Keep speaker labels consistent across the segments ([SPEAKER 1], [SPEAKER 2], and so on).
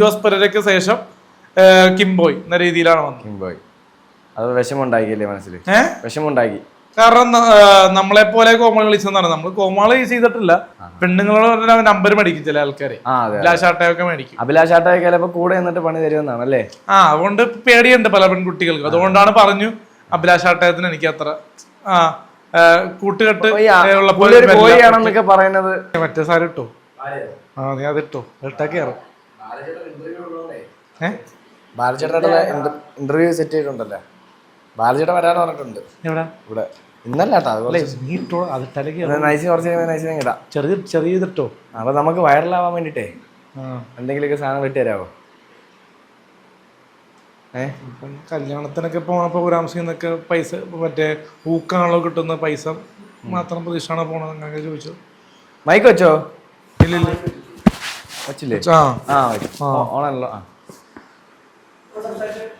[SPEAKER 1] ജോസ് പെരയ്ക്ക് ശേഷം കിംബോയ് എന്ന രീതിയിലാണ് വന്നത്.
[SPEAKER 2] കിംബോയ്. അത് വിഷമുണ്ടാക്കിയല്ലേ മനസ്സിൽ? വിഷമുണ്ടാക്കി
[SPEAKER 1] കാരണം നമ്മളെ പോലെ കോമൾ കളിച്ചെന്നാണ്. നമ്മൾ കോമൾ ചെയ്തിട്ടില്ല. പെണ്ണുങ്ങളോട് നമ്പർ മേടിക്കും ചില ആൾക്കാര്. അഭിലാഷാട്ടയൊക്കെ മേടിക്കും.
[SPEAKER 2] അഭിലാഷാട്ടയൊക്കെ ചിലപ്പോ കൂടെ എന്നിട്ട് പണി തരുമെന്നാണ് അല്ലേ?
[SPEAKER 1] ആ അതുകൊണ്ട് പേടിയുണ്ട് പല പെൺകുട്ടികൾക്ക്. അതുകൊണ്ടാണ് പറഞ്ഞു അഭിലാഷാട്ടയത്തിന് എനിക്ക് അത്ര ആ കൂട്ടുകെട്ട്
[SPEAKER 2] കോഴിയാണെന്നൊക്കെ പറയുന്നത്.
[SPEAKER 1] മറ്റേ സാരിട്ടോ ആ നീ അതിട്ടോ ഇട്ടൊക്കെ കയറും ഏ?
[SPEAKER 2] ബാലചേട്ടന്റെ ഇന്റർവ്യൂ സെറ്റ് ചെയ്തിട്ടുണ്ടല്ലോ. ബാലചേട്ടൻ വരാന്ന് പറഞ്ഞിട്ടുണ്ട്.
[SPEAKER 1] എവിടെ?
[SPEAKER 2] ഇവിടെ. ഇന്നല്ല കേട്ടോ അത് നൈസ് കുറച്ച് കഴിയുമ്പോൾ നൈസ് ഇടാം.
[SPEAKER 1] ചെറിയ ചെറിയ ഇതിട്ടോ
[SPEAKER 2] അപ്പൊ നമുക്ക് വൈറലാവാൻ വേണ്ടിട്ടേ എന്തെങ്കിലുമൊക്കെ സാധനം വെട്ടി തരാമോ ഏ?
[SPEAKER 1] ഇപ്പം കല്യാണത്തിനൊക്കെ പോണ പ്രോഗ്രാംസിൽ നിന്നൊക്കെ പൈസ മറ്റേ ഊക്കാണല്ലോ കിട്ടുന്ന പൈസ മാത്രം പ്രതീക്ഷയാണ് പോണത്? അങ്ങനെ ചോദിച്ചു.
[SPEAKER 2] മൈക്ക് വെച്ചോ?
[SPEAKER 1] ഇല്ലില്ല.
[SPEAKER 2] വെച്ചില്ലേ
[SPEAKER 1] ആ.
[SPEAKER 2] ഓണല്ലോ ആ.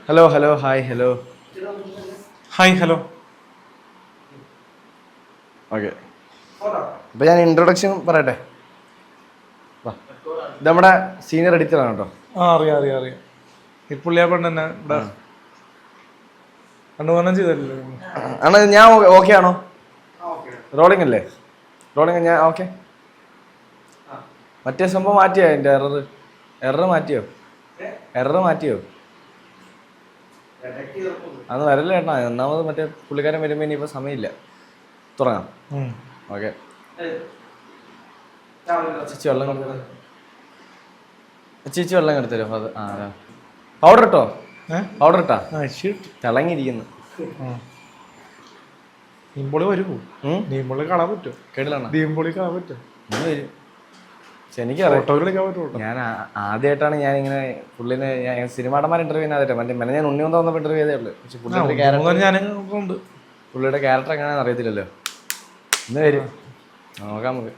[SPEAKER 2] Hello hello hi hello.
[SPEAKER 1] Hi hello.
[SPEAKER 2] Okay. അപ്പൊ ഞാൻ ഇൻട്രൊഡക്ഷൻ പറയട്ടെ? നമ്മുടെ സീനിയർ എഡിറ്ററാണ് കേട്ടോ.
[SPEAKER 1] ആ അറിയാം അറിയാം അറിയാം. ഈ പുള്ളിയാ പെണ്ണ് തന്നെ ഇവിടെ കണ്ടുപോകാനും ചെയ്തല്ലേ?
[SPEAKER 2] ആണ് ഞാൻ ഓക്കെ ആണോ? റോളിംഗ് അല്ലേ? റോളിംഗ് ഞാൻ ഓക്കെ മറ്റേ സംഭവം മാറ്റിയോ? എന്റെ എറർ എറർ മാറ്റിയോ? എറർ മാറ്റിയോ? അന്ന് വരല്ലേ ഏട്ടാ. ഒന്നാമത് മറ്റേ പുള്ളിക്കാരൻ വരുമ്പോൾ ഇനിയിപ്പോൾ സമയമില്ല. തുടങ്ങാം. ഓക്കെ. ചേച്ചി വെള്ളം കൊടുത്തരാം ചേച്ചി വെള്ളം കൊടുത്തരോ അത് ആ പൗഡർ ഇട്ടോ? പൗഡർ ഇട്ടാ? തിളങ്ങിയിരിക്കുന്നു.
[SPEAKER 1] നീമ്പോളി വരുമോ
[SPEAKER 2] ഉം?
[SPEAKER 1] നീമ്പോളി കാണാൻ പറ്റുമോ
[SPEAKER 2] കേട്ടിലാണ്
[SPEAKER 1] നീമ്പോളി കാണാൻ പറ്റുമോ
[SPEAKER 2] വരും. എനിക്കറിയാം.
[SPEAKER 1] ഫോട്ടോ എടുക്കാൻ പറ്റുമോ
[SPEAKER 2] ഞാൻ ആദ്യമായിട്ടാണ് ഞാൻ ഇങ്ങനെ പുള്ളിനെ ഞാൻ സിനിമാടന്മാർ ഇന്റർവ്യൂ ആദ്യമായിട്ട് മറ്റേ മെന്നെ ഞാൻ ഉണ്ണി വന്നപ്പോൾ ഇന്റർവ്യൂ ചെയ്തേ ഉള്ളൂ. പക്ഷെ പുള്ളിയുടെ ക്യാരക്ടർ
[SPEAKER 1] ഞാൻ ഉണ്ട്.
[SPEAKER 2] പുള്ളിയുടെ ക്യാരക്ടർ എങ്ങനെയാണെന്ന് അറിയത്തില്ലല്ലോ. ഇന്ന് വരും. നോക്കാം നമുക്ക്.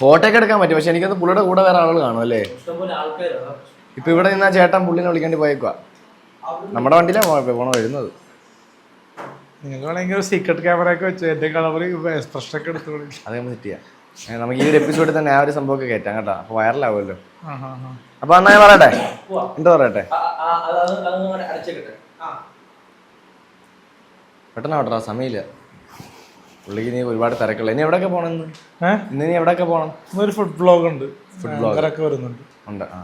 [SPEAKER 2] ഫോട്ടോ ഒക്കെ എടുക്കാൻ പറ്റും. പക്ഷെ എനിക്കത് പുള്ളിയുടെ കൂടെ വേറെ ആളുകൾ കാണും അല്ലേ? ഇപ്പൊ ഇവിടെ നിന്നാ ചേട്ടൻ പുള്ളിനെ വിളിക്കേണ്ടി പോയേക്കുക നമ്മുടെ വണ്ടിയിലാണ് പോണ വരുന്നത്.
[SPEAKER 1] നിങ്ങൾക്ക് വേണമെങ്കിൽ സീക്രട്ട് ക്യാമറ ഒക്കെ വെച്ച്. എന്റെ കളവർ എക്സ്പ്രഷൻ ഒക്കെ എടുത്തു
[SPEAKER 2] അത് നമ്മൾ സെറ്റ് ചെയ്യാം. നമുക്ക് ഈ ഒരു എപ്പിസോഡിൽ തന്നെ ആ ഒരു സംഭവമൊക്കെ കയറ്റാം കേട്ടോ. അപ്പൊ വൈറലാവുമല്ലോ അപ്പൊ ഞാൻ പറയട്ടെ? എന്താ പറയട്ടെ? പെട്ടെന്ന് ആവട്ടെ സമയമില്ല. പുള്ളിക്ക് നീ ഒരുപാട് തിരക്കുള്ള ഇനി എവിടെയൊക്കെ പോണെന്ന് ഇന്ന്? നീ എവിടെയൊക്കെ പോണം?
[SPEAKER 1] ഒരു ഫുഡ് ബ്ലോഗ് ഉണ്ട്. ഫുഡ് ബ്ലോഗ് വരുന്നുണ്ട്.
[SPEAKER 2] ഉണ്ട് ആ.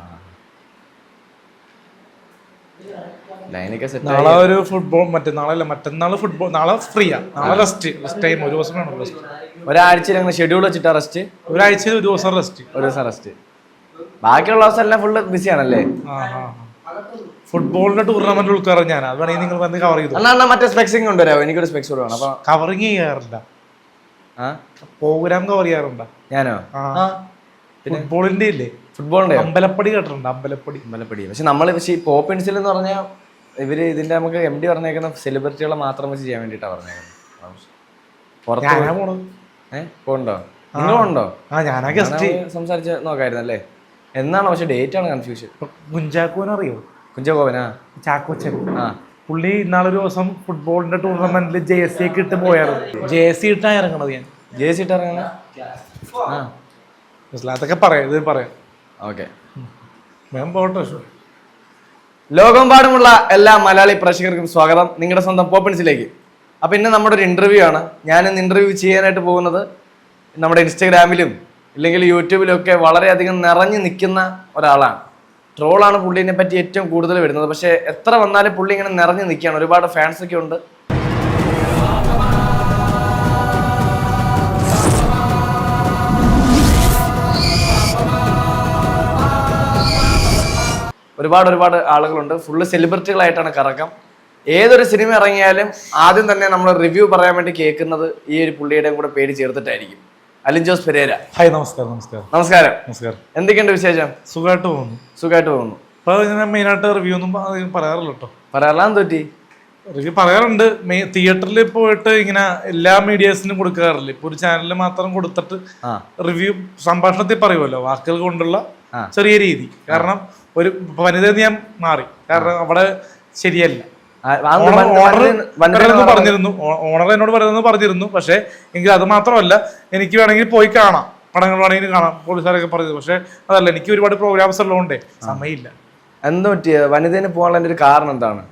[SPEAKER 2] ലൈനൊക്കെ സെറ്റ്
[SPEAKER 1] നാളെ ഒരു ഫുട്ബോൾ മറ്റേ നാളെ അല്ല മറ്റന്നാൾ ഫുട്ബോൾ നാളെ ഫ്രീയാ നാളെ റെസ്റ്റ് റെസ്റ്റ് ടൈം ഒരു ദിവസം വേണം റെസ്റ്റ്
[SPEAKER 2] ഒരാഴ്ചയിൽ അങ്ങനെ ഷെഡ്യൂൾ വെച്ചിട്ട് റെസ്റ്റ്
[SPEAKER 1] ഒരാഴ്ചയിൽ ഒരു ദിവസം റെസ്റ്റ്
[SPEAKER 2] ഒരു ദിവസം റെസ്റ്റ് ബാക്കിയുള്ള ദിവസം എല്ലാം ഫുള്ള് ബിസി ആണല്ലേ?
[SPEAKER 1] ഫുട്ബോളിന്റെ ടൂർണമെന്റ് ഉൾക്കാറ് ഞാൻ അത് വേണമെങ്കിൽ നിങ്ങൾ വന്ന് കവർ ചെയ്തു.
[SPEAKER 2] എന്നാ മറ്റേ സ്പെക്സിങ് കൊണ്ടുവരാമോ എനിക്കൊരു സ്പെക്സ് കൂടെ വേണം. അപ്പൊ
[SPEAKER 1] കവറിങ് ചെയ്യാറില്ല. പ്രോഗ്രാം കവർ ചെയ്യാറുണ്ട്.
[SPEAKER 2] ഞാനോ?
[SPEAKER 1] ഫുട്ബോളിന്റെ ഇല്ലേ?
[SPEAKER 2] ഫുട്ബോളിന്റെ
[SPEAKER 1] അമ്പലപ്പടി കേട്ടിട്ടുണ്ട് അമ്പലപ്പടി.
[SPEAKER 2] അമ്പലപ്പടി. പക്ഷെ നമ്മൾ പക്ഷേ ഈ പോപ്പ് പെൻസിൽ എന്ന് പറഞ്ഞാൽ ഇവർ ഇതിന്റെ നമുക്ക് എം ഡി പറഞ്ഞേക്കുന്ന സെലിബ്രിറ്റികളെ മാത്രം വെച്ച് ചെയ്യാൻ വേണ്ടിട്ടാണ് പറഞ്ഞേക്കുന്നത്. പുറത്ത്
[SPEAKER 1] ഞാനാ പോണത്.
[SPEAKER 2] ഏഹ് പോണ്ടോ? നിങ്ങളുണ്ടോ
[SPEAKER 1] ആ ഞാനാ ഗസ്റ്റ്
[SPEAKER 2] സംസാരിച്ച് നോക്കായിരുന്നല്ലേ? എന്നാണ്? പക്ഷെ ഡേറ്റ് ആണ് കൺഫ്യൂഷൻ
[SPEAKER 1] കുഞ്ചാക്കോനെ അറിയോ?
[SPEAKER 2] കുഞ്ചാക്കോവനാ?
[SPEAKER 1] ചാക്കോച്ചൻ.
[SPEAKER 2] ആ.
[SPEAKER 1] പുള്ളി ഇന്നാളൊരു ദിവസം ഫുട്ബോളിന്റെ ടൂർണമെന്റിൽ ജെ എസ് സി ഒക്കെ ഇട്ട് പോയായിരുന്നു. ജെ എസ് സി ഇട്ടാ ഇറങ്ങണത് ഞാൻ.
[SPEAKER 2] ജെ എസ് സി ഇട്ട് ഇറങ്ങണ?
[SPEAKER 1] ആ. അതൊക്കെ പറയാം ഇത് പറയാം.
[SPEAKER 2] ഓക്കെ.
[SPEAKER 1] മാം പോട്ടെ
[SPEAKER 2] ലോകമെമ്പാടുമുള്ള എല്ലാ മലയാളി പ്രേക്ഷകർക്കും സ്വാഗതം. നിങ്ങളുടെ സ്വന്തം പോപ്പിൻസിലേക്ക് അപ്പം ഇന്ന് നമ്മുടെ ഒരു ഇന്റർവ്യൂ ആണ്. ഞാൻ ഇന്ന് ഇന്റർവ്യൂ ചെയ്യാനായിട്ട് പോകുന്നത് നമ്മുടെ ഇൻസ്റ്റഗ്രാമിലും ഇല്ലെങ്കിൽ യൂട്യൂബിലും ഒക്കെ വളരെയധികം നിറഞ്ഞു നിൽക്കുന്ന ഒരാളാണ്. ട്രോളാണ് പുള്ളിനെ പറ്റി ഏറ്റവും കൂടുതൽ വരുന്നത്. പക്ഷേ എത്ര വന്നാലും പുള്ളി ഇങ്ങനെ നിറഞ്ഞു നിൽക്കുകയാണ്. ഒരുപാട് ഫാൻസൊക്കെ ഉണ്ട്. ഒരുപാട് ഒരുപാട് ആളുകളുണ്ട്. ഫുള്ള് സെലിബ്രിറ്റികളായിട്ടാണ് കറക്കം. ഏതൊരു സിനിമ ഇറങ്ങിയാലും ആദ്യം തന്നെ നമ്മൾ റിവ്യൂ പറയാൻ വേണ്ടി കേൾക്കുന്നത് ഈ ഒരു പുള്ളിയുടെയും കൂടെ പേര് ചേർത്തിട്ടായിരിക്കും. അലിൻ ജോസ് പെരേര.
[SPEAKER 1] ഹായ് നമസ്കാരം നമസ്കാരം.
[SPEAKER 2] നമസ്കാരം.
[SPEAKER 1] നമസ്കാരം.
[SPEAKER 2] എന്തൊക്കെയുണ്ട് വിശേഷം?
[SPEAKER 1] സുഖമായിട്ട് പോകുന്നു.
[SPEAKER 2] സുഖമായിട്ട് പോകുന്നു.
[SPEAKER 1] അപ്പോൾ ഇങ്ങനെ മെയിനായിട്ട് റിവ്യൂ ഒന്നും പറയാറില്ല കേട്ടോ.
[SPEAKER 2] പറയാറില്ല. തോറ്റി
[SPEAKER 1] റിവ്യൂ പറയാറുണ്ട്. തിയേറ്ററിൽ പോയിട്ട് ഇങ്ങനെ എല്ലാ മീഡിയസിനും കൊടുക്കാറില്ല. ഇപ്പൊ ഒരു ചാനലിൽ മാത്രം കൊടുത്തിട്ട് റിവ്യൂ സംഭാഷണത്തിൽ പറയുമല്ലോ വാക്കുകൾ കൊണ്ടുള്ള ചെറിയ രീതി. കാരണം ഒരു വനിത ഞാൻ മാറി. കാരണം അവിടെ ശരിയല്ല. പറഞ്ഞിരുന്നു. ഓണർ എന്നോട് പറയുന്നത് പറഞ്ഞിരുന്നു. പക്ഷെ എനിക്ക് അത് മാത്രമല്ല എനിക്ക് വേണമെങ്കിൽ പോയി കാണാം. പടങ്ങൾ വേണമെങ്കിൽ കാണാം. പോലീസുകാരൊക്കെ പറഞ്ഞത് പക്ഷെ അതല്ല എനിക്ക് ഒരുപാട് പ്രോഗ്രാംസ് ഉള്ളതുകൊണ്ടേ സമയമില്ല.
[SPEAKER 2] എന്താ പറ്റിയ വനിതന് പോകാനുള്ള ഒരു കാരണം എന്താണ്?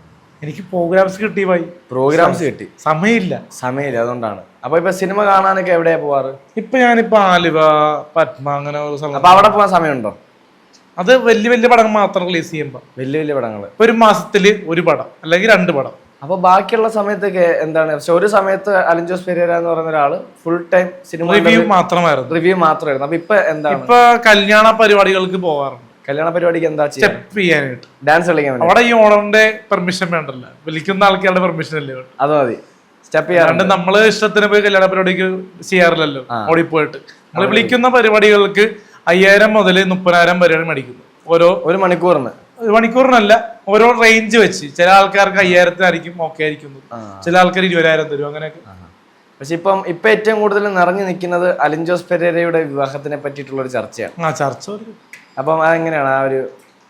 [SPEAKER 1] എനിക്ക് പ്രോഗ്രാംസ് കിട്ടി പോയി
[SPEAKER 2] പ്രോഗ്രാംസ് കിട്ടി.
[SPEAKER 1] സമയമില്ല.
[SPEAKER 2] സമയമില്ല അതുകൊണ്ടാണ്. അപ്പൊ ഇപ്പൊ സിനിമ കാണാനൊക്കെ എവിടെയാ പോവാറ്?
[SPEAKER 1] ഇപ്പൊ ഞാനിപ്പോ ആലുവ പത്മ അങ്ങനെ ഒരു സ്ഥലം
[SPEAKER 2] അപ്പൊ അവിടെ പോകാൻ സമയമുണ്ടോ?
[SPEAKER 1] അത് വലിയ വലിയ പടങ്ങൾ മാത്രം റിലീസ് ചെയ്യുമ്പോൾ
[SPEAKER 2] വലിയ വലിയ
[SPEAKER 1] പടങ്ങൾ ഒരു മാസത്തിൽ ഒരു പടം അല്ലെങ്കിൽ രണ്ട് പടം.
[SPEAKER 2] അപ്പൊ ബാക്കിയുള്ള സമയത്തൊക്കെ എന്താണ് പക്ഷെ ഒരു സമയത്ത് അലൻ ജോസ് പെരേര എന്ന് പറയുന്ന ഒരാൾ ഫുൾ ടൈം സിനിമ
[SPEAKER 1] റിവ്യൂ മാത്രമായിരുന്നു.
[SPEAKER 2] റിവ്യൂ മാത്രമായിരുന്നു. അപ്പൊ ഇപ്പൊ എന്താണ്?
[SPEAKER 1] ഇപ്പൊ കല്യാണ പരിപാടികൾക്ക് പോകാറുണ്ട്.
[SPEAKER 2] കല്യാണ പരിപാടിക്ക് എന്താ
[SPEAKER 1] സ്റ്റെപ്പ് ചെയ്യാനായിട്ട്.
[SPEAKER 2] ഡാൻസ് കളിക്കാൻ
[SPEAKER 1] അവിടെ ഈ ഓണറിന്റെ പെർമിഷൻ വേണ്ടല്ലോ. വിളിക്കുന്ന ആൾക്കാരുടെ പെർമിഷൻ അല്ലേ
[SPEAKER 2] അത് മതി. സ്റ്റെപ്പ് ചെയ്യാറുണ്ട്.
[SPEAKER 1] നമ്മൾ ഇഷ്ടത്തിന് പോയി കല്യാണ പരിപാടിക്ക് ചെയ്യാറില്ലല്ലോ. ഓടിപ്പോയിട്ട്. നമ്മൾ വിളിക്കുന്ന പരിപാടികൾക്ക് അയ്യായിരം മുതൽ മുപ്പതിനായിരം വരെയാണ് മേടിക്കുന്നത്. ഓരോ
[SPEAKER 2] ഒരു മണിക്കൂറിന്.
[SPEAKER 1] ഒരു മണിക്കൂറിനല്ല ഓരോ റേഞ്ച് വെച്ച്. ചില ആൾക്കാർക്ക് അയ്യായിരത്തിനായിരിക്കും ഓക്കെ ആയിരിക്കുന്നു ചില ആൾക്കാർ ഇരുപതിനായിരം തരും അങ്ങനെയൊക്കെ.
[SPEAKER 2] പക്ഷെ ഇപ്പം ഇപ്പൊ ഏറ്റവും കൂടുതൽ നിറഞ്ഞു നിൽക്കുന്നത് അലിൻജോസ് പെരേരയുടെ വിവാഹത്തിനെ പറ്റിയിട്ടുള്ള ഒരു ചർച്ചയാണ്.
[SPEAKER 1] ആ ചർച്ച
[SPEAKER 2] അപ്പം അതെങ്ങനെയാണ്? ആ ഒരു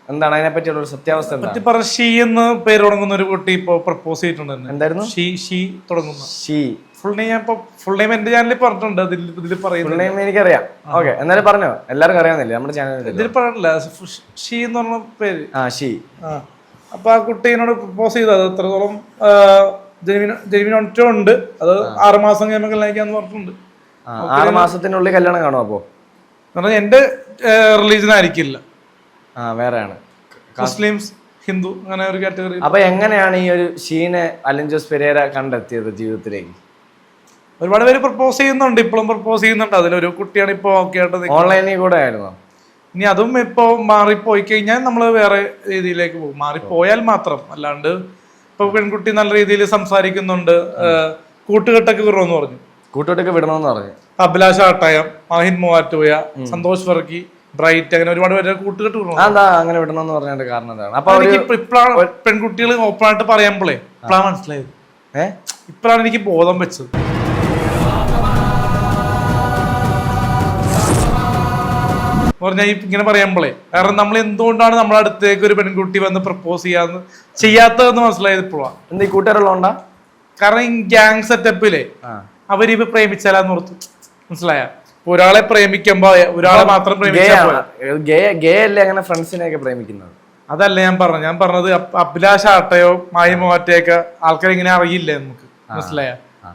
[SPEAKER 2] എന്താണ് അതിനെ പറ്റിയുള്ള ഒരു സത്യാവസ്ഥ
[SPEAKER 1] പറ്റി പറഞ്ഞ ഷീ എന്ന് പേര് തുടങ്ങുന്ന ഒരു കുട്ടി ഇപ്പോ പ്രപ്പോസ് ചെയ്തിട്ടുണ്ട്
[SPEAKER 2] എന്തായിരുന്നു?
[SPEAKER 1] ഷീ ഷീ തുടങ്ങുന്ന.
[SPEAKER 2] ഷീ.
[SPEAKER 1] ഫുൾ നെയിം ഞാൻ ഫുൾ നെയിം എന്റെ ചാനലിൽ പറഞ്ഞിട്ടുണ്ട്. ഇതിൽ ഇതിൽ പറയുന്നത്.
[SPEAKER 2] നെയിം എനിക്കറിയാം. ഓക്കെ എന്നാലും പറഞ്ഞോ. എല്ലാവർക്കും അറിയാവുന്നില്ല? നമ്മുടെ ചാനൽ
[SPEAKER 1] ഇതിൽ പറഞ്ഞില്ല ഷീ എന്ന് പറഞ്ഞ പേര്.
[SPEAKER 2] ആ ഷീ.
[SPEAKER 1] ആ. അപ്പൊ ആ കുട്ടീനോട് പ്രപ്പോസ് ചെയ്തത് എത്രത്തോളം ജെനുവിൻ ഒറ്റ ഉണ്ട്. അത് ആറ് മാസം കഴിയുമ്പോൾ കല്യാണിക്കാന്ന് പറഞ്ഞിട്ടുണ്ട്
[SPEAKER 2] ആ, ആറ് മാസത്തിനുള്ളിൽ കല്യാണം കാണും അപ്പോ?
[SPEAKER 1] കാരണം എന്റെ റിലീജിയൻ ആയിരിക്കില്ല.
[SPEAKER 2] ആ വേറെയാണ്.
[SPEAKER 1] മുസ്ലിംസ് ഹിന്ദു അങ്ങനെ ഒരു കാറ്റഗറി
[SPEAKER 2] അപ്പൊ എങ്ങനെയാണ് ഈ ഒരു ഷീനെ അലിൻ ജോസ് പെരേര കണ്ടെത്തിയത് ജീവിതത്തിലേക്ക്?
[SPEAKER 1] ഒരുപാട് പേര് പ്രപ്പോസ് ചെയ്യുന്നുണ്ട് ഇപ്പോഴും പ്രപ്പോസ് ചെയ്യുന്നുണ്ട്. അതിലൊരു കുട്ടിയാണ് ഇപ്പൊ ഓക്കെ ആയിട്ട്
[SPEAKER 2] ഓൺലൈനിൽ കൂടെ ആയിരുന്നു.
[SPEAKER 1] ഇനി അതും ഇപ്പൊ മാറിപ്പോയി കഴിഞ്ഞാൽ നമ്മൾ വേറെ രീതിയിലേക്ക് പോകും. മാറിപ്പോയാൽ മാത്രം. അല്ലാണ്ട് ഇപ്പൊ പെൺകുട്ടി നല്ല രീതിയിൽ സംസാരിക്കുന്നുണ്ട് കൂട്ടുകെട്ടൊക്കെ വിടണമെന്ന് പറഞ്ഞു.
[SPEAKER 2] കൂട്ടുകെട്ടൊക്കെ വിടണമെന്ന് പറഞ്ഞു.
[SPEAKER 1] അഭിലാഷ് ആട്ടായം മാഹിൻ മൂവാറ്റുപുഴ സന്തോഷ് വർക്കി ബ്രൈറ്റ് അങ്ങനെ ഒരുപാട് പേര് കൂട്ടുകെട്ട് വിടണം
[SPEAKER 2] അങ്ങനെ വിടണമെന്ന് പറഞ്ഞതിന്റെ കാരണം എന്താണ്? അപ്പൊ
[SPEAKER 1] എനിക്ക് ഇപ്പൊ ഇപ്പോഴാണ് പെൺകുട്ടികൾ ഓപ്പൺ ആയിട്ട് പറയുമ്പോഴേ ഇപ്പോഴാണ് മനസ്സിലായത്.
[SPEAKER 2] ഏഹ്
[SPEAKER 1] ഇപ്പോഴാണ് എനിക്ക് ബോധം വെച്ചത്. പറഞ്ഞാൽ ഇങ്ങനെ പറയുമ്പോളേ കാരണം നമ്മൾ എന്തുകൊണ്ടാണ് നമ്മളെ അടുത്തേക്ക് ഒരു പെൺകുട്ടി വന്ന് പ്രപ്പോസ് ചെയ്യാന്ന് ചെയ്യാത്തതെന്ന് മനസ്സിലായത് ഇപ്പോഴാണ്
[SPEAKER 2] എന്താ ഈ കൂട്ടുകാരുള്ളതുകൊണ്ടാ
[SPEAKER 1] കാരണം ഈ ഗ്യാങ് സെറ്റപ്പിലെ അവരിപ്പ പ്രേമിച്ചാലാന്ന് ഓർത്തു. മനസ്സിലായ? ഒരാളെ പ്രേമിക്കുമ്പോ ഒരാളെ മാത്രം
[SPEAKER 2] പ്രേമിക്കാൻ
[SPEAKER 1] പ്രേമിച്ചാൽ
[SPEAKER 2] ഗേ ഗേ അല്ലേ അങ്ങനെ ഫ്രണ്ട്സിനെയൊക്കെ പ്രേമിക്കുന്നത്?
[SPEAKER 1] അതല്ല ഞാൻ പറഞ്ഞു ഞാൻ പറഞ്ഞത് അഭിലാഷ് ആട്ടയോ മായമോറ്റയൊക്കെ ആൾക്കാരെ ഇങ്ങനെ അറിയില്ല നമുക്ക്? മനസ്സിലായ?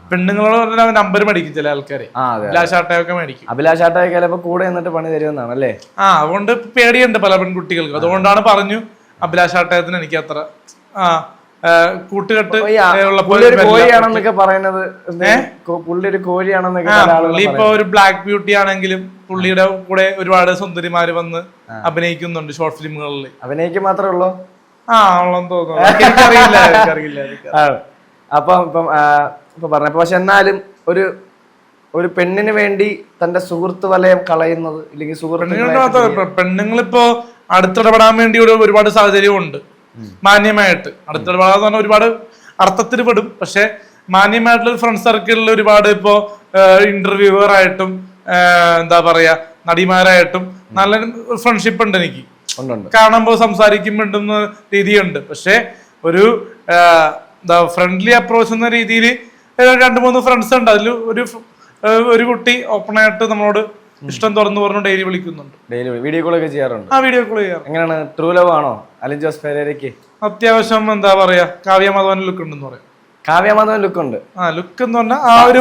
[SPEAKER 1] പെണ്ണുങ്ങളോട് പറഞ്ഞാൽ നമ്പർ മേടിക്കും ചില ആൾക്കാരെ. അഭിലാഷാട്ടയൊക്കെ മേടിക്കും.
[SPEAKER 2] അഭിലാഷാട്ടയൊക്കെ ചിലപ്പോ കൂടെ നിന്നിട്ട് പണി തരുമെന്നാണ് അല്ലേ?
[SPEAKER 1] ആ അതുകൊണ്ട് പേടിയുണ്ട് പല പെൺകുട്ടികൾക്ക്. അതുകൊണ്ടാണ് പറഞ്ഞു അഭിലാഷാട്ടയത്തിന് എനിക്ക് അത്ര ആ കൂട്ടുകെട്ട്.
[SPEAKER 2] കോഴിയാണെന്നൊക്കെ പറയുന്നത്? പുള്ളി ഒരു കോഴിയാണെന്നൊക്കെ
[SPEAKER 1] പുള്ളി ഇപ്പൊ ഒരു ബ്ലാക്ക് ബ്യൂട്ടി ആണെങ്കിലും പുള്ളിയുടെ കൂടെ ഒരുപാട് സുന്ദരിമാര് വന്ന് അഭിനയിക്കുന്നുണ്ട് ഷോർട്ട് ഫിലിമുകളിൽ
[SPEAKER 2] അഭിനയിക്ക് മാത്രമേ ഉള്ളൂ?
[SPEAKER 1] ആ ഉള്ളെന്ന് തോന്നുന്നു. എനിക്കറിയില്ല.
[SPEAKER 2] ആണ് അപ്പം ഇപ്പം ആ, ഇപ്പൊ പറഞ്ഞപ്പോ പക്ഷെ എന്നാലും ഒരു ഒരു പെണ്ണിന് വേണ്ടി തന്റെ സുഹൃത്ത് വലയം കളയുന്നത് ഇല്ലെങ്കിൽ
[SPEAKER 1] സുഹൃത്ത് പെണ്ണുങ്ങളിപ്പോ അടുത്തിടപെടാൻ വേണ്ടി ഒരു ഒരുപാട് സാഹചര്യമുണ്ട് മാന്യമായിട്ട്. അടുത്തിടപെടാന്ന് പറഞ്ഞാൽ ഒരുപാട് അർത്ഥത്തിൽ പെടും. പക്ഷെ മാന്യമായിട്ടുള്ള ഫ്രണ്ട് സർക്കിളിൽ ഒരുപാട് ഇപ്പോ ഇന്റർവ്യൂവർ ആയിട്ടും എന്താ പറയാ നടിമാരായിട്ടും നല്ല ഫ്രണ്ട്ഷിപ്പ് ഉണ്ട് എനിക്ക്.
[SPEAKER 2] ഉണ്ടുണ്ട്
[SPEAKER 1] കാണുമ്പോൾ സംസാരിക്കുമ്പോണ്ടെന്ന രീതിയുണ്ട്. പക്ഷെ ഒരു എന്താ ഫ്രണ്ട്ലി അപ്രോച്ച് എന്ന രീതിയിൽ രണ്ട് മൂന്ന് ഫ്രണ്ട്സ് ഉണ്ട്. അതിൽ ഒരു ഒരു കുട്ടി ഓപ്പൺ ആയിട്ട് നമ്മളോട് ഇഷ്ടം തുറന്നു പറഞ്ഞു ഡെയിലി വിളിക്കുന്നുണ്ട്.
[SPEAKER 2] ഡെയിലി വീഡിയോ കോളൊക്കെ ചെയ്യാറുണ്ട്.
[SPEAKER 1] ആ വീഡിയോ കോൾ ചെയ്യാറ്
[SPEAKER 2] എങ്ങനെയാണ്? ട്രൂ ലവ് ആണോ? അലിൻ ജോസ് പെരേരയ്ക്ക്?
[SPEAKER 1] അത്യാവശ്യം എന്താ പറയാ കാവ്യ മാധവൻ ലുക്ക് ഉണ്ടെന്ന് പറയാം.
[SPEAKER 2] കാവ്യ മാധവൻ ലുക്ക് ഉണ്ട്.
[SPEAKER 1] ആ ലുക്ക് എന്ന് പറഞ്ഞാൽ ആ ഒരു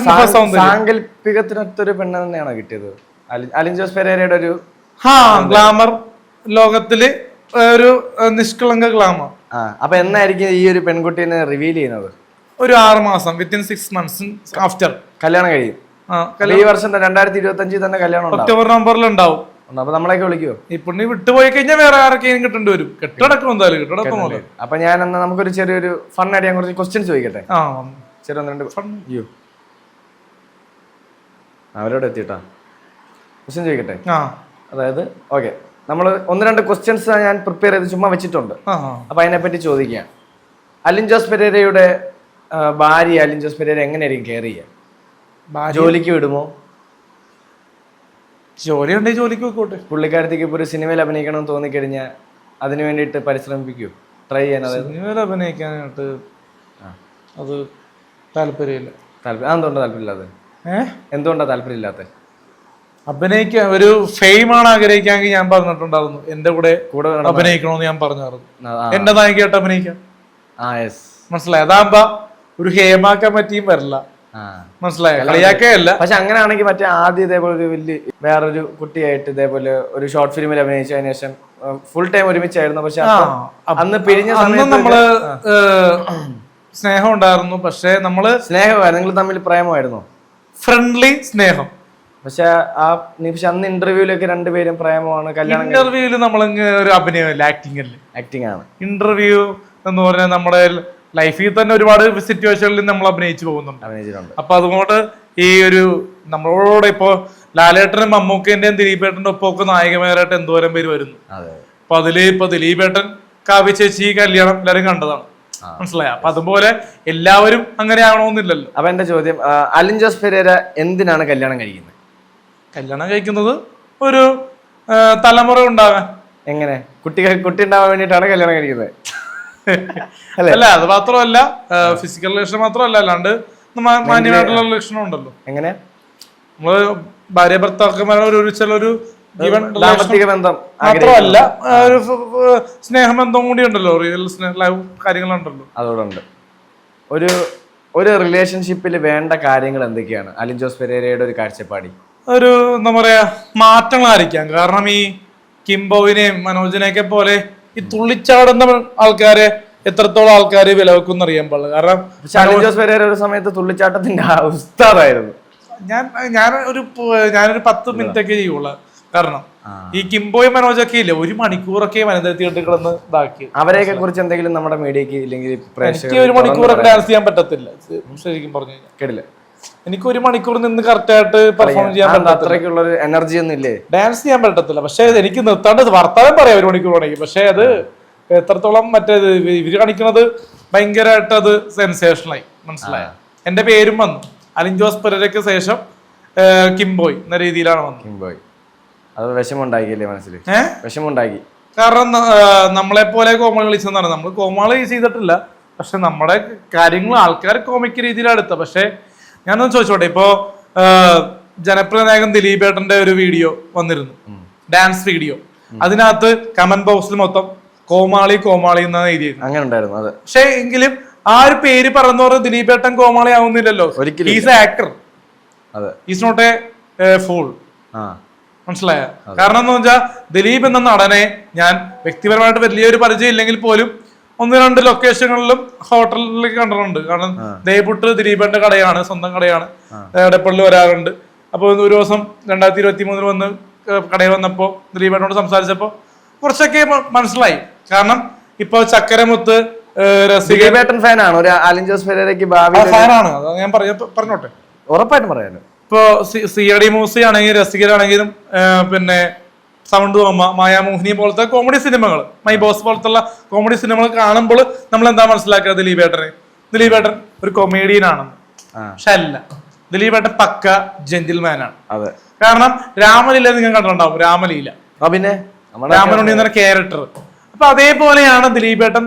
[SPEAKER 2] സാങ്കല്പികത്തിനൊത്തൊരു പെണ്ണ് തന്നെയാണോ കിട്ടിയത്? അലി- അലിൻ ജോസ് പെരേരയുടെ ഒരു
[SPEAKER 1] ഹാ ഗ്ലാമർ ലോകത്തിൽ ഒരു നിഷ്കളങ്ക ഗ്ലാമർ
[SPEAKER 2] ആ അപ്പൊ എന്നായിരിക്കും ഈ ഒരു പെൺകുട്ടീനെ റിവീൽ ചെയ്യുന്നത്?
[SPEAKER 1] ഒരു ആറ് മാസം വിത്തിൻ സിക്സ് മന്ത്സ് ആഫ്റ്റർ
[SPEAKER 2] കല്യാണം കഴിയും. ഈ വർഷം രണ്ടായിരത്തി ഇരുപത്തി അഞ്ചിൽ തന്നെ കല്യാണം
[SPEAKER 1] ഒക്ടോബർ നവംബറിൽ ഉണ്ടാവും.
[SPEAKER 2] ഉണ്ട്. അപ്പൊ നമ്മളെയൊക്കെ വിളിക്കുവോ?
[SPEAKER 1] ഈ പുണ്ണി വിട്ടുപോയി കഴിഞ്ഞാൽ വേറെ ആരൊക്കെയും കിട്ടേണ്ടി വരും. കെട്ടടക്കം എന്തായാലും കെട്ടടക്കം
[SPEAKER 2] അപ്പൊ ഞാൻ എന്നാ നമുക്കൊരു ചെറിയൊരു ഫൺ അടിയാൻ കുറച്ച് ക്വസ്റ്റ്യൻ ചോദിക്കട്ടെ? ചെറിയ രണ്ട്
[SPEAKER 1] ഫൺ
[SPEAKER 2] അയ്യോ അവരോട് എത്തിയിട്ടാ? ക്വസ്റ്റ്യൻ ചോദിക്കട്ടെ? അതായത് ഓക്കെ നമ്മൾ ഒന്ന് രണ്ട് ക്വസ്റ്റ്യൻസ് ഞാൻ പ്രിപ്പയർ ചെയ്ത് ചുമ്മാ വെച്ചിട്ടുണ്ട്. അപ്പൊ അതിനെപ്പറ്റി ചോദിക്കാം. അലിൻ ജോസ് പെരേരയുടെ ഭാര്യ അലിൻ ജോസ് പെരേര എങ്ങനെയായിരിക്കും കെയർ ചെയ്യുക ജോലിക്ക് വിടുമോ?
[SPEAKER 1] ജോലി ഉണ്ടെങ്കിൽ ജോലിക്ക് പോയിക്കോട്ടെ.
[SPEAKER 2] പുള്ളിക്കാരത്തേക്ക് ഇപ്പോൾ ഒരു സിനിമയിൽ അഭിനയിക്കണം എന്ന് തോന്നിക്കഴിഞ്ഞാൽ അതിന് വേണ്ടിയിട്ട് പരിശ്രമിപ്പിക്കൂ? ട്രൈ ചെയ്യാൻ അതായത്?
[SPEAKER 1] സിനിമയിൽ അഭിനയിക്കാനായിട്ട് അത് താല്പര്യമില്ല.
[SPEAKER 2] താല്പര്യം അതെന്തുകൊണ്ടാണ് താല്പര്യമില്ലാത്തത്?
[SPEAKER 1] ഏഹ്
[SPEAKER 2] എന്തുകൊണ്ടാണ് താല്പര്യമില്ലാത്തത്?
[SPEAKER 1] അഭിനയിക്കാൻ ഒരു ഫെയിം ആണ് ആഗ്രഹിക്കാമെങ്കിൽ ഞാൻ പറഞ്ഞിട്ടുണ്ടായിരുന്നു എന്റെ കൂടെ
[SPEAKER 2] കൂടെ
[SPEAKER 1] അഭിനയിക്കണമെന്ന് ഞാൻ പറഞ്ഞായിരുന്നു.
[SPEAKER 2] എന്റെ
[SPEAKER 1] എന്റെ നായികയായിട്ട് അഭിനയിക്കാം.
[SPEAKER 2] ആ യെസ്
[SPEAKER 1] മനസ്സിലായി? അതാകുമ്പോ ഒരു ഹേമാക്കാൻ പറ്റിയും വരില്ല. മനസ്സിലായ? അങ്ങനെ
[SPEAKER 2] പക്ഷെ അങ്ങനെയാണെങ്കിൽ മറ്റേ ആദ്യം ഇതേപോലെ ഒരു വലിയ വേറൊരു കുട്ടിയായിട്ട് ഇതേപോലെ ഒരു ഷോർട്ട് ഫിലിമിൽ അഭിനയിച്ചതിന് ശേഷം ഫുൾ ടൈം ഒരുമിച്ചായിരുന്നു. പക്ഷെ അന്ന് പിരിഞ്ഞ സമയത്ത്
[SPEAKER 1] നമ്മൾ സ്നേഹം ഉണ്ടായിരുന്നു. പക്ഷെ നമ്മൾ
[SPEAKER 2] സ്നേഹമായിരുന്നു. നിങ്ങൾ തമ്മിൽ പ്രേമമായിരുന്നു?
[SPEAKER 1] ഫ്രണ്ട്ലി സ്നേഹം.
[SPEAKER 2] പക്ഷെ ആ പക്ഷെ അന്ന് ഇന്റർവ്യൂലൊക്കെ രണ്ടുപേരും പ്രേമമാണ്. കല്യാണം
[SPEAKER 1] ഇന്റർവ്യൂൽ നമ്മൾ ഒരു അഭിനയമല്ല ആക്ടിംഗ് അല്ലേ?
[SPEAKER 2] ആക്ടിങ് ആണ്.
[SPEAKER 1] ഇന്റർവ്യൂ എന്ന് പറഞ്ഞാൽ നമ്മുടെ ലൈഫിൽ തന്നെ ഒരുപാട് സിറ്റുവേഷനിൽ നമ്മൾ അഭിനയിച്ചു പോകുന്നുണ്ട്.
[SPEAKER 2] അഭിനയിച്ചിട്ടുണ്ട്.
[SPEAKER 1] അപ്പൊ അതുകൊണ്ട് ഈ ഒരു നമ്മളോട് ഇപ്പോ ലാലേട്ടനും മമ്മൂക്കേന്റെയും ദിലീപേട്ടന്റെ ഒപ്പം ഒക്കെ നായകമാരായിട്ട് എന്തോരം പേര് വരുന്നു. അപ്പൊ അതിൽ ഇപ്പൊ ദിലീപേട്ടൻ കാവ്യ ചേച്ചി കല്യാണം എല്ലാരും കണ്ടതാണ്. മനസ്സിലായോ? അപ്പൊ അതുപോലെ എല്ലാവരും അങ്ങനെ ആവണമെന്നില്ലല്ലോ.
[SPEAKER 2] അപ്പൊ എന്റെ ചോദ്യം അലിൻ ജോസ് പെരേര എന്തിനാണ് കല്യാണം കഴിക്കുന്നത്?
[SPEAKER 1] കല്യാണം കഴിക്കുന്നത് ഒരു തലമുറ ഉണ്ടാകാൻ.
[SPEAKER 2] എങ്ങനെ? കുട്ടികൾ കുട്ടി ഉണ്ടാവാൻ വേണ്ടിയിട്ടാണ് കല്യാണം കഴിക്കുന്നത്?
[SPEAKER 1] അല്ല? അത് മാത്രമല്ല ഫിസിക്കൽ റിലേഷൻ മാത്രമല്ല അല്ലാണ്ട് മാന്യമായിട്ടുള്ള റിലേഷനും ഉണ്ടല്ലോ.
[SPEAKER 2] എങ്ങനെ?
[SPEAKER 1] നമ്മൾ ഭാര്യ ഭർത്താക്കന്മാരുടെ ഒരു
[SPEAKER 2] ദാമ്പത്തിക ബന്ധം
[SPEAKER 1] മാത്രമല്ല ഒരു സ്നേഹബന്ധം കൂടി ഉണ്ടല്ലോ റിയൽ ലൈവ് കാര്യങ്ങളുണ്ടല്ലോ.
[SPEAKER 2] അതോടുണ്ട്. ഒരു ഒരു റിലേഷൻഷിപ്പിൽ വേണ്ട കാര്യങ്ങൾ എന്തൊക്കെയാണ്? അലിൻ ജോസ് പെരേരയുടെ ഒരു കാഴ്ചപ്പാടി.
[SPEAKER 1] ഒരു എന്താ പറയാ മാറ്റങ്ങളായിരിക്കാം കാരണം ഈ കിംബോവിനെയും മനോജിനെയൊക്കെ പോലെ ഈ തുള്ളിച്ചാടുന്ന ആൾക്കാരെ എത്രത്തോളം ആൾക്കാർ വിലവെക്കും അറിയാൻ പാടില്ല. കാരണം
[SPEAKER 2] പക്ഷെ അലിൻ ജോസ് പെരേര ഒരു സമയത്ത് തുള്ളിച്ചാട്ടത്തിന്റെ ഉസ്താദായിരുന്നു
[SPEAKER 1] ഞാൻ ഞാൻ ഒരു ഞാനൊരു പത്ത് മിനിറ്റ് ഒക്കെ ചെയ്യുള്ളൂ. കാരണം ഈ കിംബോയ് മനോജൊക്കെ ഇല്ല ഒരു മണിക്കൂറൊക്കെ വനിതാ തിയേറ്ററിൽ കിടന്ന് ഇതാക്കി.
[SPEAKER 2] അവരെയൊക്കെ കുറിച്ച് എന്തെങ്കിലും നമ്മുടെ മീഡിയക്ക് ഇല്ലെങ്കിൽ
[SPEAKER 1] എനിക്ക് ഒരു മണിക്കൂറൊക്കെ ഡാൻസ് ചെയ്യാൻ പറ്റത്തില്ല. ശരിക്കും പറഞ്ഞു കഴിഞ്ഞാൽ.
[SPEAKER 2] കേട്ടില്ല.
[SPEAKER 1] എനിക്ക് ഒരു മണിക്കൂർ നിന്ന് കറക്റ്റ് ആയിട്ട് പെർഫോം ചെയ്യാൻ പറ്റത്തില്ല
[SPEAKER 2] ഒരു എനർജി ഒന്നും. ഇല്ലേ?
[SPEAKER 1] ഡാൻസ് ചെയ്യാൻ പറ്റത്തില്ല. പക്ഷെ എനിക്ക് നിർത്താണ്ട് വർത്താനം പറയാം ഒരു മണിക്കൂർ വേണമെങ്കിൽ. പക്ഷെ അത് എത്രത്തോളം മറ്റേത് ഇവ- ഇവർ കാണിക്കുന്നത് ഭയങ്കരമായിട്ട് അത് സെൻസേഷനായി മനസ്സിലായ? എന്റെ പേരും വന്നു. അലിൻ ജോസ് പെരയ്ക്ക് ശേഷം കിംബോയ് എന്ന രീതിയിലാണ് വന്നത്.
[SPEAKER 2] കിംബോയ്. അത് വിഷമുണ്ടാക്കിയല്ലേ മനസ്സിൽ വിഷമുണ്ടാക്കി
[SPEAKER 1] കാരണം നമ്മളെ പോലെ കോമളി കളിച്ചെന്നാണ്. നമ്മൾ കോമാളി ചെയ്തിട്ടില്ല. പക്ഷെ നമ്മുടെ കാര്യങ്ങൾ ആൾക്കാർ കോമിക്ക് രീതിയിലാണ് എടുത്തത്. പക്ഷെ ഞാനൊന്ന് ചോദിച്ചോട്ടെ? ഇപ്പോ നായകൻ ദിലീപേട്ടന്റെ ഒരു വീഡിയോ വന്നിരുന്നു. Dance video. അതിനകത്ത് കമന്റ് ബോക്സിൽ മൊത്തം കോമാളി കോമാളി എന്നാണ് എഴുതിയത്
[SPEAKER 2] അങ്ങനെ ഉണ്ടായിരുന്നു അതെ.
[SPEAKER 1] പക്ഷെ എങ്കിലും ആ ഒരു പേര് പറഞ്ഞു പറഞ്ഞ ദിലീപേട്ടൻ കോമാളി ആവുന്നില്ലല്ലോ.
[SPEAKER 2] ഒരിക്കലും
[SPEAKER 1] ഈസ് ആക്ടർ
[SPEAKER 2] അതെ.
[SPEAKER 1] ഈസ് നോട്ട് എ ഫൂൾ മനസ്സിലായ? കാരണം എന്ന് വെച്ചാൽ ദിലീപ് എന്ന നടനെ ഞാൻ വ്യക്തിപരമായിട്ട് വലിയൊരു പരിചയം ഇല്ലെങ്കിൽ പോലും ഒന്ന് രണ്ട് ലൊക്കേഷനുകളിലും ഹോട്ടലിൽ കണ്ടിട്ടുണ്ട്. കാരണം ദേപുട്ട് ദിലീപന്റെ കടയാണ് സ്വന്തം കടയാണ്. എടപ്പള്ളി വരാറുണ്ട്. അപ്പോൾ ഒരു ദിവസം രണ്ടായിരത്തി ഇരുപത്തി മൂന്നിൽ വന്ന് കടയിൽ വന്നപ്പോൾ ദിലീപേട്ടനോട് സംസാരിച്ചപ്പോൾ കുറച്ചൊക്കെ മനസ്സിലായി. കാരണം ഇപ്പൊ ചക്കരമുത്ത്
[SPEAKER 2] ദിലീപേട്ടൻ ഫാനാണ്. ഒരു അലിൻ ജോസ് പെരേരയ്ക്ക് ഭാവി
[SPEAKER 1] ഫാനാണ്. ഞാൻ പറഞ്ഞോട്ടെ.
[SPEAKER 2] ഉറപ്പായിട്ടും പറയാനോ
[SPEAKER 1] ഇപ്പോ സി ഡി മൂസി ആണെങ്കിലും രസികരാണെങ്കിലും പിന്നെ സൗണ്ട് തോമ മായാമോഹിനി പോലത്തെ കോമഡി സിനിമകൾ മൈ ബോസ് പോലത്തുള്ള കോമഡി സിനിമകൾ കാണുമ്പോൾ നമ്മൾ എന്താ മനസ്സിലാക്കുക? ദിലീപേട്ടനെ. ദിലീപേട്ടൻ ഒരു കൊമേഡിയൻ ആണെന്ന്
[SPEAKER 2] ആ.
[SPEAKER 1] പക്ഷെ അല്ല ദിലീപേട്ടൻ പക്ക ജെന്റിൽമാൻ ആണ്.
[SPEAKER 2] അതെ.
[SPEAKER 1] കാരണം രാമലീല നിങ്ങൾ കണ്ടിട്ടുണ്ടാവും. രാമലീല.
[SPEAKER 2] പിന്നെ?
[SPEAKER 1] രാമനുണ്ണി എന്ന ക്യാരക്ടർ അപ്പൊ അതേപോലെയാണ് ദിലീപേട്ടൻ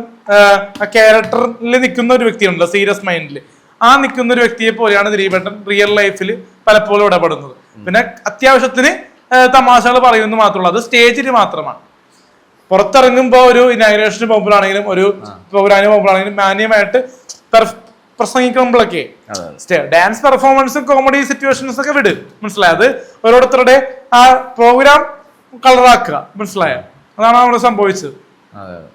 [SPEAKER 1] ആ ക്യാരക്ടറിൽ നിൽക്കുന്ന ഒരു വ്യക്തിയുണ്ടല്ലോ സീരിയസ് മൈൻഡിൽ ആ നിൽക്കുന്ന ഒരു വ്യക്തിയെ പോലെയാണ് ദിലീപേട്ടൻ റിയൽ ലൈഫിൽ പലപ്പോഴും ഇടപെടുന്നത്. പിന്നെ അത്യാവശ്യത്തിന് തമാശകൾ പറയുമെന്ന് മാത്രമല്ല അത് സ്റ്റേജിൽ മാത്രമാണ്. പുറത്തിറങ്ങുമ്പോൾ ഒരു ഇനാഗ്രേഷന് പോകുമ്പോഴാണെങ്കിലും ഒരു പ്രോഗ്രാമിന് പോകുമ്പോഴാണെങ്കിലും മാന്യമായിട്ട് പ്രസംഗിക്കുമ്പോഴൊക്കെ ഡാൻസ് പെർഫോമൻസും കോമഡി സിറ്റുവേഷൻസ് ഒക്കെ വിട്. മനസ്സിലായത് ഓരോരുത്തരുടെ ആ പ്രോഗ്രാം കളറാക്കുക. മനസ്സിലായ? അതാണ് അവിടെ സംഭവിച്ചത്.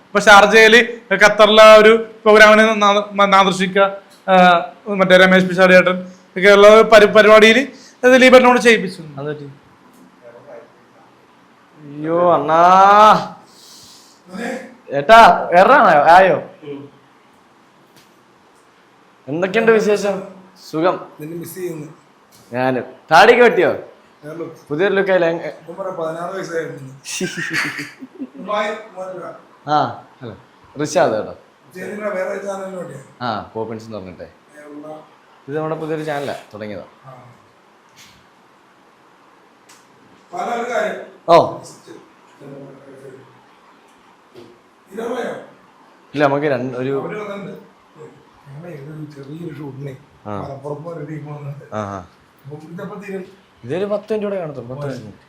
[SPEAKER 1] ഇപ്പൊ ഷാർജയിൽ ഖത്തറിലെ ആ ഒരു പ്രോഗ്രാമിനെ നാദർശിക്കുക മറ്റേ രമേശ് പിഷാരിയേട്ടൻ ഒക്കെ ഉള്ള പരി- പരിപാടിയിൽ ദിലീപനോട് ചെയ്യിപ്പിച്ചു
[SPEAKER 2] അത് അയ്യോ അണ്ണാ. ഏട്ടാ എറാണോ ആയോ? എന്തൊക്കെയുണ്ട് വിശേഷം? സുഖം.
[SPEAKER 3] നിന്നെ മിസ് ചെയ്യുന്നു.
[SPEAKER 2] ഞാനും. താടിക്ക് പറ്റിയോ
[SPEAKER 3] കേരളം
[SPEAKER 2] പുതിയൊരു
[SPEAKER 3] പതിനാറ് വയസ്സായിരുന്നു
[SPEAKER 2] ആ ഹലോ. റിഷാദ് കേട്ടോ ആ പോപ്പിൻസ് എന്ന് പറഞ്ഞിട്ടെ. ഇത് നമ്മുടെ പുതിയൊരു ചാനലാ തുടങ്ങിയതാ.
[SPEAKER 3] ആ. പല ഒരു കാര്യം
[SPEAKER 2] ഓ. ഇല്ല നമുക്ക് രണ്ട് ഒരു
[SPEAKER 3] ചെറിയൊരു ഷൂട്ടിനെ.
[SPEAKER 2] ഇതൊരു പത്ത് മിനിറ്റ് കൂടെ കാണത്തുള്ളൂ പത്ത് മിനിറ്റ്.